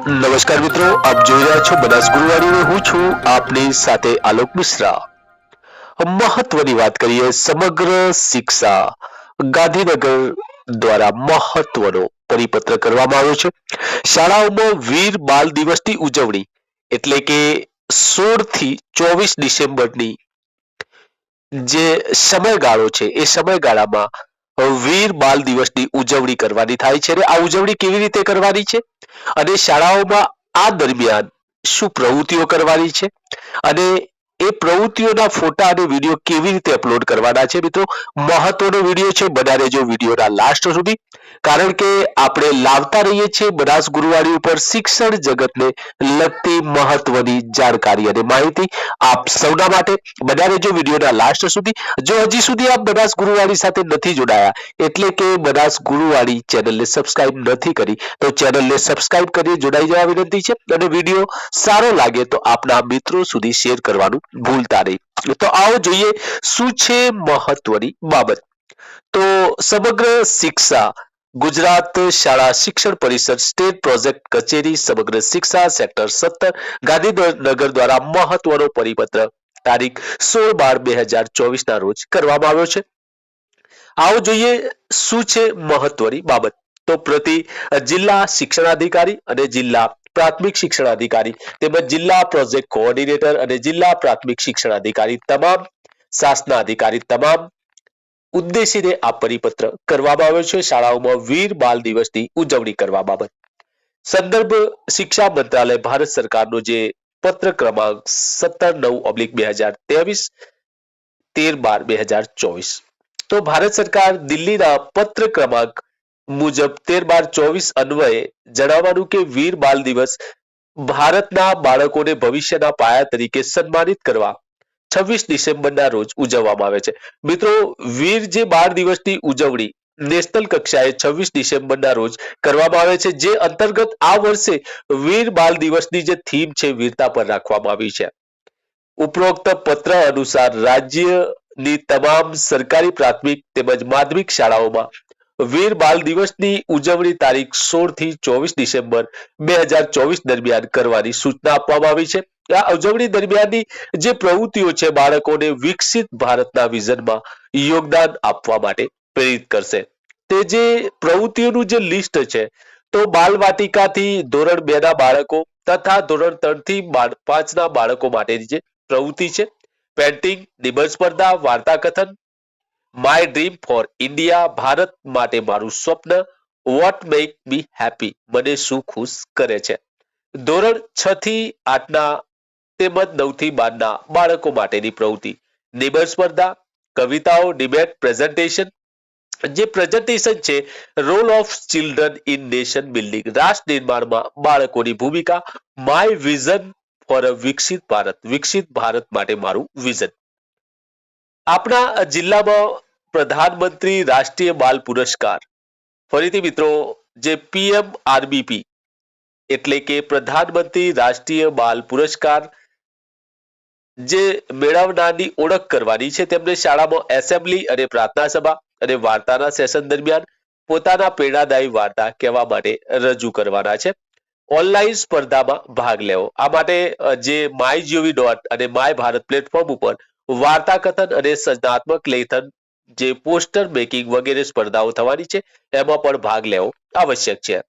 નમસ્કાર મિત્રો, આપ જોઈ રહ્યા છો બનાસ ગુરુવાણી હું છું આપની સાથે આલોક મિશ્રા. મહત્વની વાત કરીએ સમગ્ર શિક્ષા ગાંધીનગર દ્વારા મહત્વનો પરિપત્ર કરવામાં આવ્યો છે. શાળાઓમાં વીર બાલ દિવસની ઉજવણી એટલે કે સોળથી ચોવીસ ડિસેમ્બરની જે સમયગાળો છે, એ સમયગાળામાં વીર બાલ દિવસની ઉજવણી કરવાની થાય છે અને આ ઉજવણી કેવી રીતે કરવાની છે? અને શાળાઓમાં આ દરમિયાન શું પ્રવૃત્તિઓ કરવાની છે? અને એ પ્રવૃત્તિઓના ફોટા અને વીડિયો કેવી રીતે અપલોડ કરવાના છે મિત્રો? મહત્વનો વીડિયો છે બના રહેજો વિડીયોના લાસ્ટ સુધી. કારણ કે આપણે લાવતા રહીએ છીએ બનાસ ગુરુવાણી ઉપર શિક્ષણ જગતને લગતી મહત્વની જાણકારી અને માહિતી આપ સૌના માટે બના રહેજો વિડીયોના લાસ્ટ સુધી. જો હજી સુધી આપ બનાસ ગુરુવાણી સાથે નથી જોડાયા, એટલે કે બનાસ ગુરુવાણી ચેનલને સબસ્ક્રાઇબ નથી કરી, તો ચેનલને સબસ્ક્રાઇબ કરી જોડાઈ જવા વિનંતી છે અને વીડિયો સારો લાગે તો આપના મિત્રો સુધી શેર કરવાનું ભૂલતા નહીં. તો આવો જોઈએ શું છે મહત્વની બાબત. તો સમગ્ર શિક્ષા ગુજરાત શાળા શિક્ષણ પરિષદ સ્ટેટ પ્રોજેક્ટ કચેરી સમગ્ર શિક્ષા સેક્ટર સત્તર ગાંધીનગર દ્વારા મહત્વનો પરિપત્ર તારીખ સોળ બાર બે હજાર ચોવીસ ના રોજ કરવામાં આવ્યો છે. આવો જોઈએ શું છે મહત્વની બાબત. તો પ્રતિ જિલ્લા શિક્ષણાધિકારી અને જિલ્લા પ્રાથમિક શિક્ષણાધિકારી તેમજ જિલ્લા પ્રોજેક્ટ કોઓર્ડિનેટર અને જિલ્લા પ્રાથમિક શિક્ષણાધિકારી તમામ શાસના અધિકારી તમામ ઉદ્દેશીને આ પરિપત્ર કરવામાં આવ્યો છે. શાળાઓમાં વીર બાલ દિવસની ઉજવણી કરવા બાબત. સંદર્ભ શિક્ષા મંત્રાલય ભારત સરકારનો જે પત્ર ક્રમાંક સત્તર નવ ઓબ્લિક બે હજાર ત્રેવીસ તેર બાર બે હજાર ચોવીસ. તો ભારત સરકાર દિલ્હીના પત્ર ક્રમાંક મુજબ તેર બાર ચોવીસ અન્વયે જણાવવાનું કે વીર બાલ દિવસ ભારતના બાળકોને ભવિષ્યના પાયા તરીકે સન્માનિત કરવા છવ્વીસ ડિસેમ્બરના રોજ ઉજવવામાં આવે છે. મિત્રો, વીર જે બાળ દિવસની ઉજવણી નેશનલ કક્ષાએ છવ્વીસ ડિસેમ્બરના રોજ કરવામાં આવે છે, જે અંતર્ગત આ વર્ષે વીર બાલ દિવસની જે થીમ છે, વીરતા પર રાખવામાં આવી છે. ઉપરોક્ત પત્ર અનુસાર રાજ્યની તમામ સરકારી પ્રાથમિક તેમજ માધ્યમિક શાળાઓમાં વીર બાલ દિવસની ઉજવણી તારીખ સોળથી ચોવીસ ડિસેમ્બર બે હજાર ચોવીસ દરમિયાન કરવાની સૂચના આપવામાં આવી છે. આ ઉજવણી દરમિયાનની જે પ્રવૃત્તિઓ છે, બાળકોને વિકસિત ભારતના વિઝનમાં યોગદાન આપવા માટે પ્રેરિત કરશે. તે જે પ્રવૃત્તિઓનું જે લિસ્ટ છે, તો બાલવાટિકાથી ધોરણ બે ના બાળકો તથા ધોરણ ત્રણથી પાંચ ના બાળકો માટેની જે પ્રવૃત્તિ છે પેન્ટિંગ નિબંધ સ્પર્ધા વાર્તા કથન my dream for India Bharat માટે મારું સ્વપ્ન વોટ મેક મી હેપી મને શું ખુશ કરે છે? ધોરણ છ થી આઠના તેમજ નવથી બારના બાળકો માટેની પ્રવૃત્તિ. નિબંધ સ્પર્ધા, કવિતાઓ ડિબેટ પ્રેઝન્ટેશન જે પ્રેઝન્ટેશન છે role of children in nation building રાષ્ટ્ર નિર્માણમાં બાળકોની ભૂમિકા માય વિઝન ફોર અ વિકસિત ભારત વિકસિત ભારત માટે મારું વિઝન આપણા જિલ્લામાં પ્રધાનમંત્રી રાષ્ટ્રીય બાલ પુરસ્કાર. ફરીથી મિત્રો, જે પીએમ આરબીપી એટલે કે પ્રધાનમંત્રી રાષ્ટ્રીય બાલ પુરસ્કાર જે મેળવનારની ઓળખ કરવાની છે, તેમને શાળામાં એસેમ્બલી અને પ્રાર્થના સભા અને વાર્તાના સેશન દરમિયાન પોતાના પ્રેરણાદાયી વાર્તા કહેવા માટે રજૂ કરવાના છે. ઓનલાઈન સ્પર્ધામાં ભાગ લેવો. આ માટે જે માય જીઓવી ડોટ અને માય ભારત પ્લેટફોર્મ ઉપર વાર્તા કથન અને સર્જનાત્મક લેખન જે પોસ્ટર મેકિંગ વગેરે સ્પર્ધાઓ થવાની છે, એમાં પણ ભાગ લેવો આવશ્યક છે.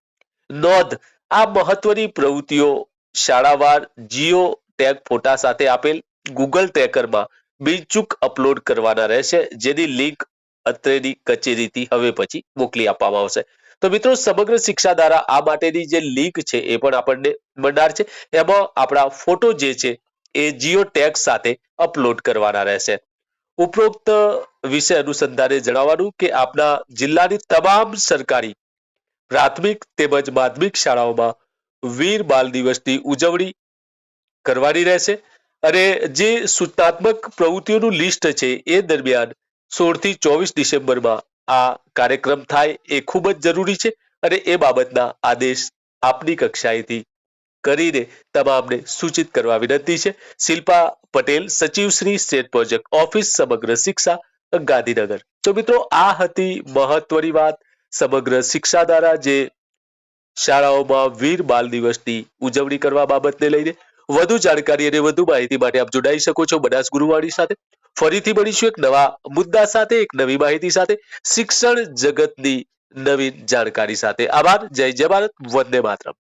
નોંધ, આ મહત્વની પ્રવૃત્તિઓ શાળાવાર જીઓ ટેગ ફોટા સાથે આપેલ ગૂગલ ટ્રેકરમાં બિનચૂક અપલોડ કરવાના રહેશે, જેની લિંક અત્રેની કચેરીથી હવે પછી મોકલી આપવામાં આવશે. તો મિત્રો, સમગ્ર શિક્ષા દ્વારા આ માટેની જે લિંક છે, એ પણ આપણને મળનાર છે. એમાં આપણા ફોટો જે છે એ જીઓ ટેગ સાથે અપલોડ કરવાના રહેશે. ઉપરોક્ત વિષય અનુસંધાને જણાવવાનું કે આપના જિલ્લાની તમામ સરકારી, પ્રાથમિક તેમજ માધ્યમિક શાળાઓમાં વીર બાલ દિવસની ઉજવણી કરવાની રહેશે અને જે સૂચનાત્મક પ્રવૃત્તિઓનું લિસ્ટ છે એ દરમિયાન સોળથી ચોવીસ ડિસેમ્બરમાં આ કાર્યક્રમ થાય એ ખૂબ જ જરૂરી છે અને એ બાબતના આદેશ આપની કક્ષાએથી કરીને તમામને સૂચિત કરવા વિનંતી છે. શિલ્પા પટેલ, સચિવ શ્રી સ્ટેટ પ્રોજેક્ટ ઓફિસ, સમગ્ર શિક્ષા ગાંધીનગર. તો મિત્રો, આ હતી મહત્વની વાત. સમગ્ર શિક્ષા દ્વારા જે શાળાઓમાં વીર બાલ દિવસની ઉજવણી કરવા બાબતને લઈને વધુ જાણકારી અને વધુ માહિતી માટે આપ જોડાઈ શકો છો બનાસ ગુરુવાણી સાથે. ફરીથી મળીશું એક નવા મુદ્દા સાથે, એક નવી માહિતી સાથે. શિક્ષણ જગતની નવીન જાણકારી સાથે. આભાર. જય જય ભારત. વંદે માતરમ.